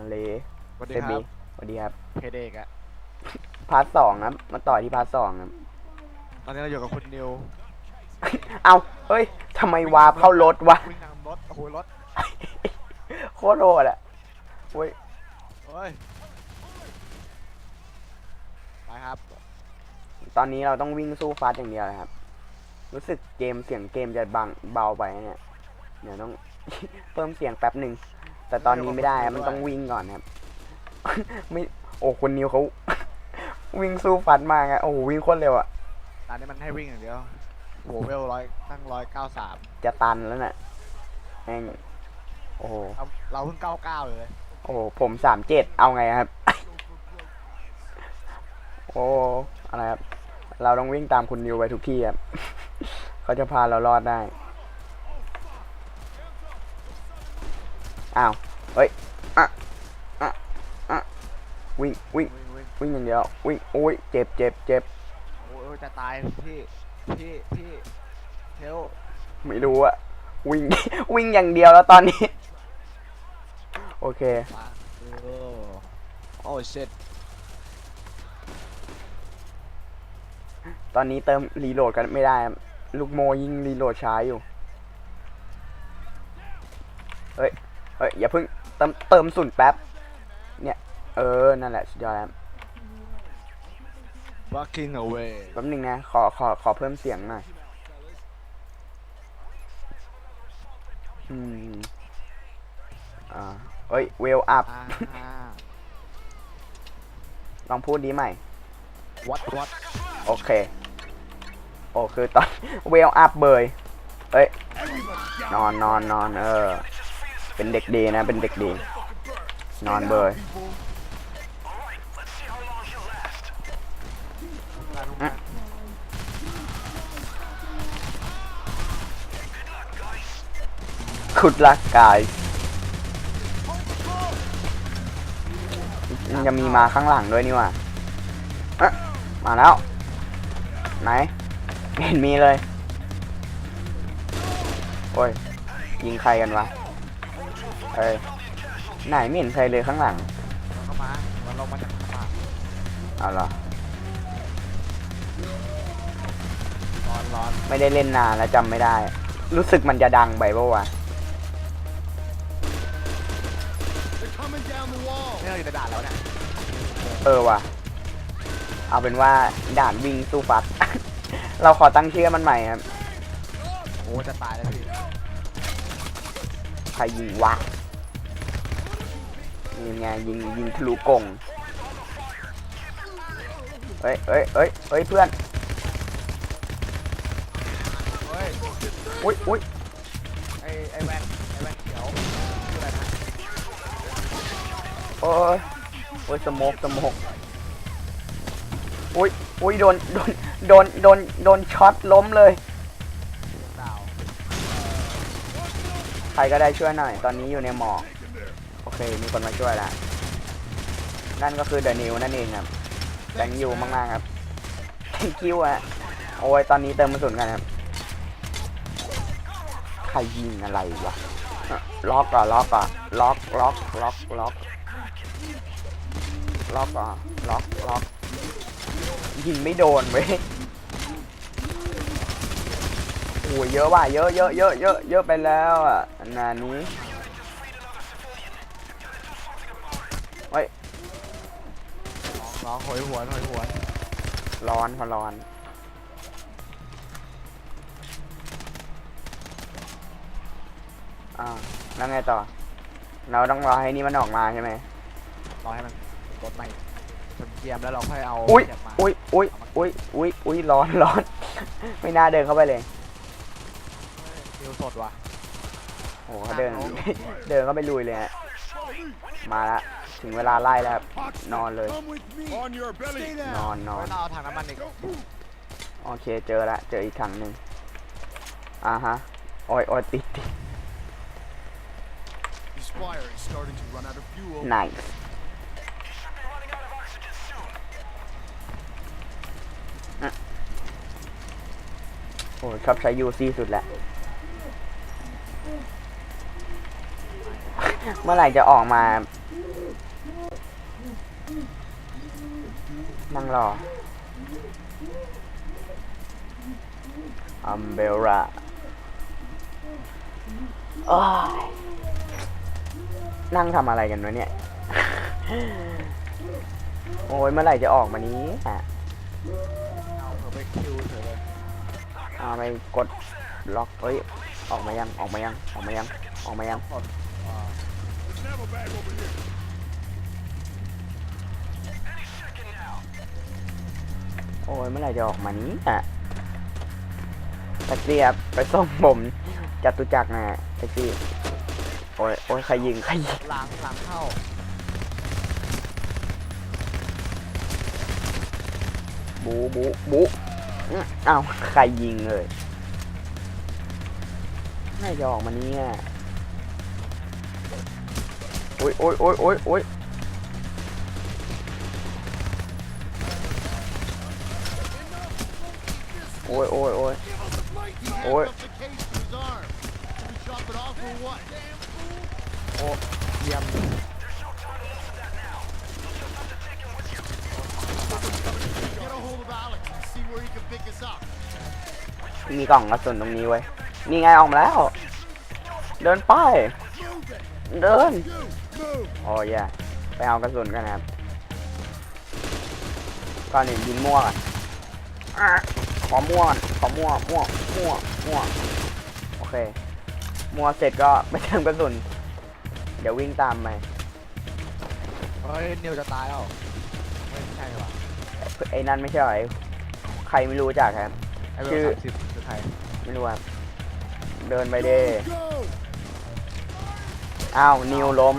ฮัลโหลสวัสเซดีคบีรับ สวัสดีครับ เพจเอกอะพาร์ทสองครับ มาต่อที่พาร์ทสองครับ ตอนนี้เราอยู่กับคุณนิวเอาเฮ้ยทำไมวาร์ปเข้ารถวะ วิ่งนำรถ โอ้โหรถโคตรโหดอะเว้ย เฮ้ย ไปครับ ตอนนี้เราต้องวิ่งสู้ฟาสอย่างเดียวเลยครับ รู้สึกเกมเสียงเกมจะบังเบาไปนะเนี่ย เดี๋ยวต้อง เพิ่มเสียงแป๊บหนึ่ง แต่ตอนนี้ไม่ได้ครับมันต้องวิ่งก่อนครับ ไม่โอ้คนนิวเขาวิ่งสู้ฟัดมากอะโอ้โหวิ่งโคตรเร็วอะตอนนี้มันให้วิ่งอย่างเดียวโหเวลร้อยตั้งร้อยเก้าสามจะตันแล้วน่ะแม่งโอ้โหเราเราเพิ่งเก้าเก้าเลย โอ้โหผมสามเจ็ดเอาไงครับ โอ้อะไรครับ เราต้องวิ่งตามคุณนิวไปทุกที่ครับเขาจะพาเรารอดได้อ้าว เฮ้ยอะอะอะวิ่งวิ่งวิ่งวิ่งวิ่งอย่างเดียววิ่งโอ้ยเจ็บเจ็บเจ็บโอ้ยจะตายพี่พี่พี่เทลไม่รู้อะวิ่ง วิ่งอย่างเดียวแล้วตอนนี้ โอเค มาโอ้โอ้เช็ดตอนนี้เติมรีโหลดกันไม่ได้ครับลูกโมยิงรีโหลดช้าอยู่ เฮ้ย เฮ้ย อย่าเพิ่งเติมเติมสุนแป๊บ เนี่ย เออ นั่นแหละสุดยอดแล้ววักกิ้งเอาเวแป๊บนึงนะ ขอ ขอ ขอเพิ่มเสียงหน่อย อืม อ่าเฮ้ย เวลอัพอ่าลองพูดดีใหม่วัดวัดโอเค โอ้คือตอน เวลอัพเบยเอ้ย นอนนอนนอนเออ เป็นเด็กดีนะ เป็นเด็กดี นอนเบยอะขุดลักกายมันจะมีมาข้างหลังด้วยนี่ว่าอะมาแล้ว ไหนเห็นมีเลย โอ้ย ยิงใครกันวะ เอ้ยไหนไม่เห็นใครเลยข้างหลังมันเข้ามามันลงมาจากข้างล่างเอาเหรอร้อนร้อนไม่ได้เล่นนานแล้วจำไม่ได้ รู้สึกมันจะดังไปปะวะนี่เราอยู่ในด่านแล้วเนี่ยเออว่ะ เอาเป็นว่าด่านวิ่งสู้ฟัด เราขอตั้งชื่อมันใหม่ครับโอ้จะตายแล้วพี่ใครยิงวะ ยิงไงยิงยิงทะลุกงเฮ้ยเฮ้ยเฮ้ยเฮ้ยเพื่อนเฮ้ยอุ้ยอุ้ยไอไอแวนไอแวนเขียวชื่ออะไรนะโอ้ยโอ้ยสโมกสโมกอุ้ยอุ้ยโดนโดนโดนโดนโดนช็อตล้มเลย ดาว ใครก็ได้ช่วยหน่อย ตอนนี้อยู่ในหมอก โอเค มีคนมาช่วยแล้วนั่นก็คือเดนิวนั่นเองครับแตงยูมากๆครับ thank you อะโอ้ยตอนนี้เติมกระสุนกันครับใครยิงอะไรวะล็อกอะล็อกอะล็อกล็อกล็อกล็อกล็อกอะล็อกล็อกยิงไม่โดนเว้ยโอ้ยเยอะว่ะเยอะเยอะเยอะเยอะเยอะไปแล้วอะอันนานี้เฮ้ย ร้องร้องโหยหวนโหยหวนร้อนพอร้อน อ่า แล้วไงต่อ เราต้องรอให้นี่มันออกมาใช่ไหม รอให้มันรถใหม่จนเกียมแล้วเราค่อยเอาอุ้ยเก็บมาอุ้ยอุ้ยอุ้ยอุ้ยอุ้ยร้อนร้อน ไม่น่าเดินเข้าไปเลยนิวสดว่ะ โอ้โหเขาเดิน เดินเข้าไปลุยเลยฮะ มาละ ถึงเวลาไล่แล้วครับนอนเลย Come with me. On your belly. Stay น down. อนนอไว้นเราเอาถังน้ำมันอีกโอเคเจอละเจออีกถังหนึ่งอ่าฮะโอ้ยโอ้ยติดติด This fire is starting to run out of fuel. ไหนโอ้ยชอบใช้ยูซีสุดแหละ เมื่อไหร่จะออกมา นั่งรออัมเบรานั่งทำอะไรกันวะเนี่ย โอ้ยเมื่อไหร่จะออกมานี้อะเอาไปคิวเถอะเลยเอาไปกดล็อกเฮ้ย ออกมายัง ออกมายัง ออกมายัง ออกมายัง อ้ยเมื่อไหร่จะออกมานี้อะแท็กซี่ครับไปส่งผมจตุจักรนะแท็กซี่โอ้ยโอ้ยใครยิงใครยิงหลังหลังเข้าบูบูบูอื้ออ้าวใครยิงเลยไม่จะออกมาเนี่ยโอ้ยโอ้ยโอ้ยโอ้ยโอ้ย โอ้ยโอ้ยโอ้ยโอ้ยโอ้ยยมมีกล่องกระสุนตรงนี้ไว้ นี่ไงออกมาแล้ว เดินไป เดิน โอ้ยไปเอากระสุนกันครับก่อนหนึ่งยินมั่วกัน ขอมั่วก่อนขอมั่วมั่วมั่วมั่วโอเค มั่วเสร็จก็ไปเติมกระสุน เดี๋ยววิ่งตามไปเฮ้ยนิวจะตายแล้วไม่ใช่หรอไอ้นั่นไม่ใช่เหรอไอ้ใครไม่รู้จักครับไอ้เบชื่ลอสามสิบคือใครไม่รู้ครับเดินไปเด้ Go. อ้าวนิวล้ม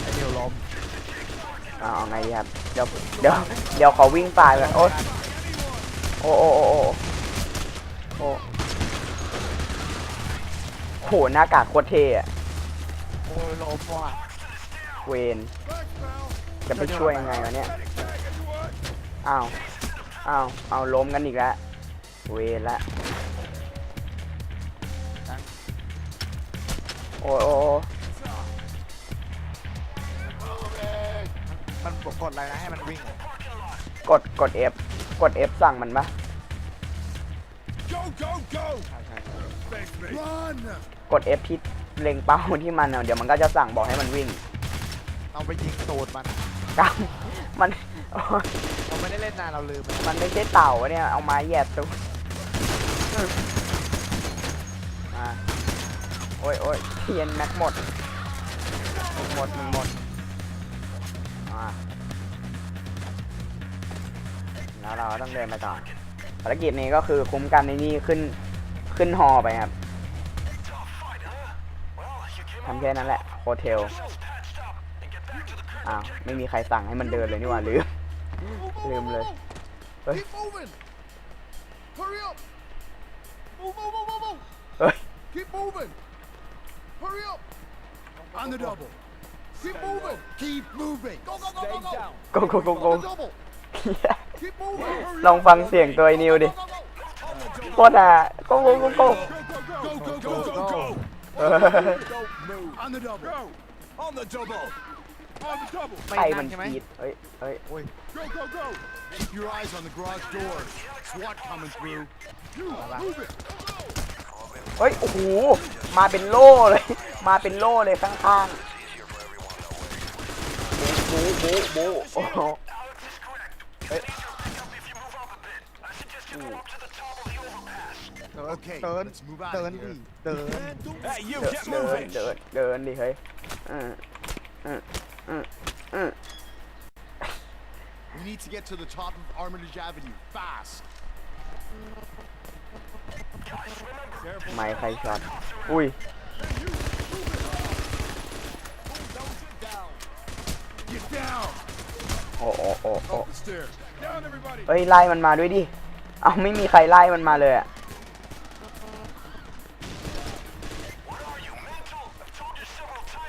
ไอ้นิวล้ม อ้าว เอาไงครับเดี๋ยวเดี๋ยวเดี๋ยวขอวิ่งไปแบบโอ๊ยโอ้โอ้โอ้โอ้โอ้โหหน้ากากโคตรเท่อะโอ้ยล้มว่ะเวนจะไปช่วยยังไงวะเนี่ยอ้าวอ้าวเอาล้มกันอีกแล้วเวนละโอ้โอ้ กดอะไรนะให้มันวิ่งกดกด F กด F สั่งมันปะ Go, go, go. ใช่ใช่ Thanks, mate. Run. กด F ที่เล็งเป้าที่มันอะเดี๋ยวมันก็จะสั่งบอกให้มันวิ่งเอาไปยิงตูดมันกำมันโอ๊ยเราไม่ได้เล่นนานเราลืมไปมันไม่ใช่เต่าอะเนี่ย เอาไม้แหยบตัวอืมอ่าโอ้ยโอ้ยเทียนแม็กหมดหมดมันหมดอ่า แล้วเราก็ต้องเดินไปต่อภารกิจนี้ก็คือคุ้มกันในนี่ขึ้นขึ้นฮอไปครับทำแค่นั้นแหละโฮเทลอ้าวไม่มีใครสั่งให้มันเดินเลยนี่หว่าลืมลืมเลย Hey. Keep moving. Hurry up. Move, move, move, move, move. เฮ้ย Keep moving. Hurry up. On the double. Keep moving. Keep moving. Go, go, go, go, go. โกโกโกโก On the double. Keep moving. Hurry ลองฟังเสียงตัวไอ้นิวดิ Go, go, go. โคตรอะโกโกโกโก Go, go, go, go, go, go. เออ Don't move. On the double. Go. On the double. On the double. ใครไม่มันั่นนใช่ไหมกรีดเอ้ยเอ้ยโอ้ย Go, go, go. Keep your eyes on the garage doors. SWAT coming through. You move it. เฮ้ย โอ้โห มาเป็นโล่เลย มาเป็นโล่เลยข้างๆบูบูบูบูโอ้โหเฮ้ย เดินเดินเดินดิเดิน Hey, you, เดิน get เดิน moving! เดินเดินดิเฮ้ยอืมอืมอืมอืม We need to get to the top of Armitage Avenue fast. ไม่ใครช็อตอุ้ย Get down! โอ้โอ้โอ้โอ้ Up the stairs. Down, everybody. เอาไม่มีใครไล่มันมาเลยอะ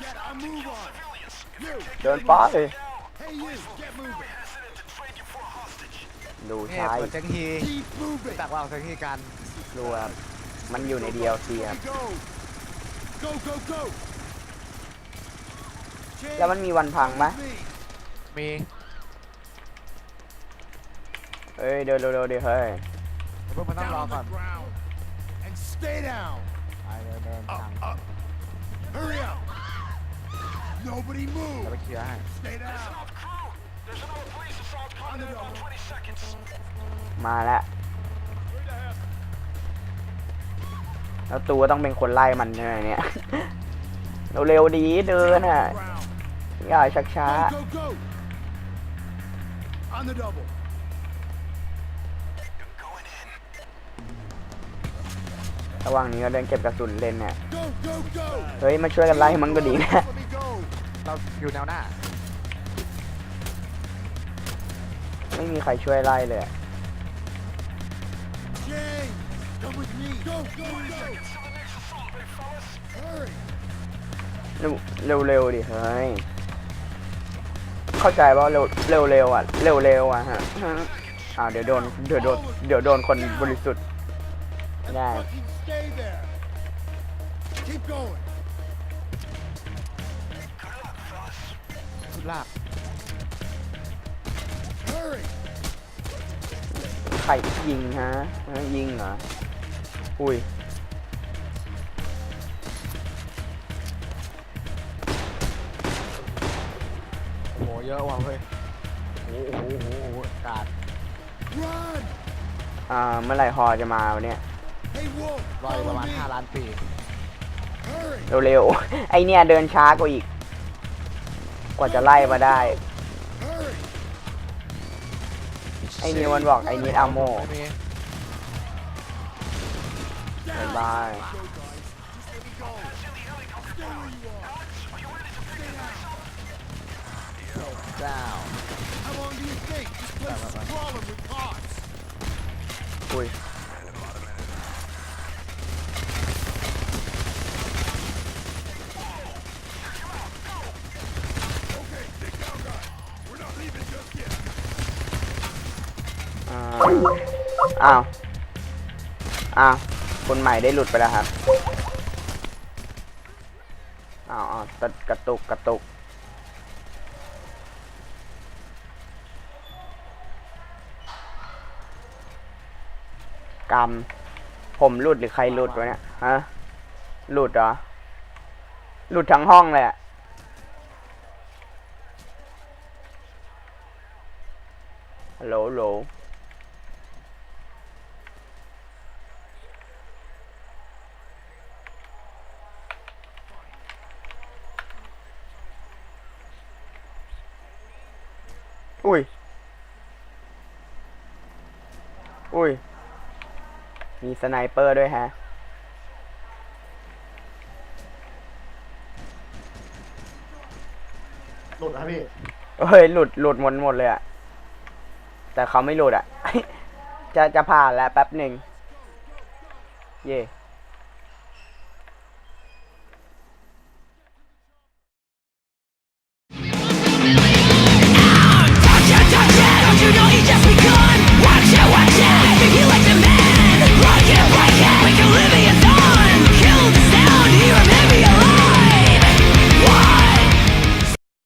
Get a move on. You. เดินป้าเลย Hey, you. Get moving. ดูเนี่ยซ้ายเปิดเซ็งฮี Keep moving. จากว่าเซ็งฮีกันดูครับมันอยู่ใน DLC ครับ Go. Go, go, go. แล้วมันมีวันพังปะ Me. มี เอ้ยเดินเร็วๆดิเฮ้ยเพิ่งมาต้อง Down รอ on ก่อน the ground. And stay down. ไปเดินเดินทาง Hurry up. Nobody จะ move. ไปเคลียร์ให้ Stay down. On the double. มาแล้วแล้วตัวต้องเป็นคนไล่มันเนี่ยเนี่ย เร็วๆดีเดินอะ Ground. อย่าชักช้า Go, go, go. On the double. ระหว่างนี้ก็เดินเก็บกระสุนเล่นเนี่ย Go, go, go. เฮ้ย มาช่วยกันไล่มันก็ดีนะ Let me go. เราอยู่แนวหน้า ไม่มีใครช่วยไล่เลยอะ Jay, come with me. Go, go, go. Hurry. เร็วเร็วๆดิเฮ้ย เข้าใจว่าเร็วเร็วเร็วๆอะ เร็วเร็วๆอะฮะอ้าวเดี๋ยวโดน เดี๋ยวโดน เดี๋ยวโดนคนบริสุทธิ์ ไม่ได้ Fucking stay there. Keep going. ชุดลาก Hurry. ใครยิงฮะฮะยิงเหรอ อุ้ย โอ้โหเยอะว่ะเฮ้ยโอ้โหโอ้โหโอ้โหกาด Run. อ่า เมื่อไหร่ฮอจะมาวะเนี่ย Hey, Wolf. รอยประ Follow มาณ me. 5ล้านปี Hurry. เร็วๆ ไอเนี่ยเดินช้ากว่าอีก กว่าจะไล่มาได้ Hurry. ไอเนี่ยมันบอกไอนิดอาโมไม่มีบายบายเจ้า How long do you think? This place is crawling with cops. อุ้ย อ่า อ้าว อ้าว คนใหม่ได้หลุดไปแล้วครับ อ้าวอ้าวกระกระตุกกระตุก กรรม ผมหลุดหรือใครหลุดวะเนี่ย ฮะ หลุดเหรอ หลุดทั้งห้องเลยอะฮัลโหลฮัลโหล อุ้ย อุ้ย มีสไนเปอร์ด้วยฮะ หลุดนะพี่ เฮ้ย หลุด หลุดหมดหมดเลยอะ แต่เขาไม่หลุดอะ จะจะผ่านแล้วแป๊บหนึ่ง เย่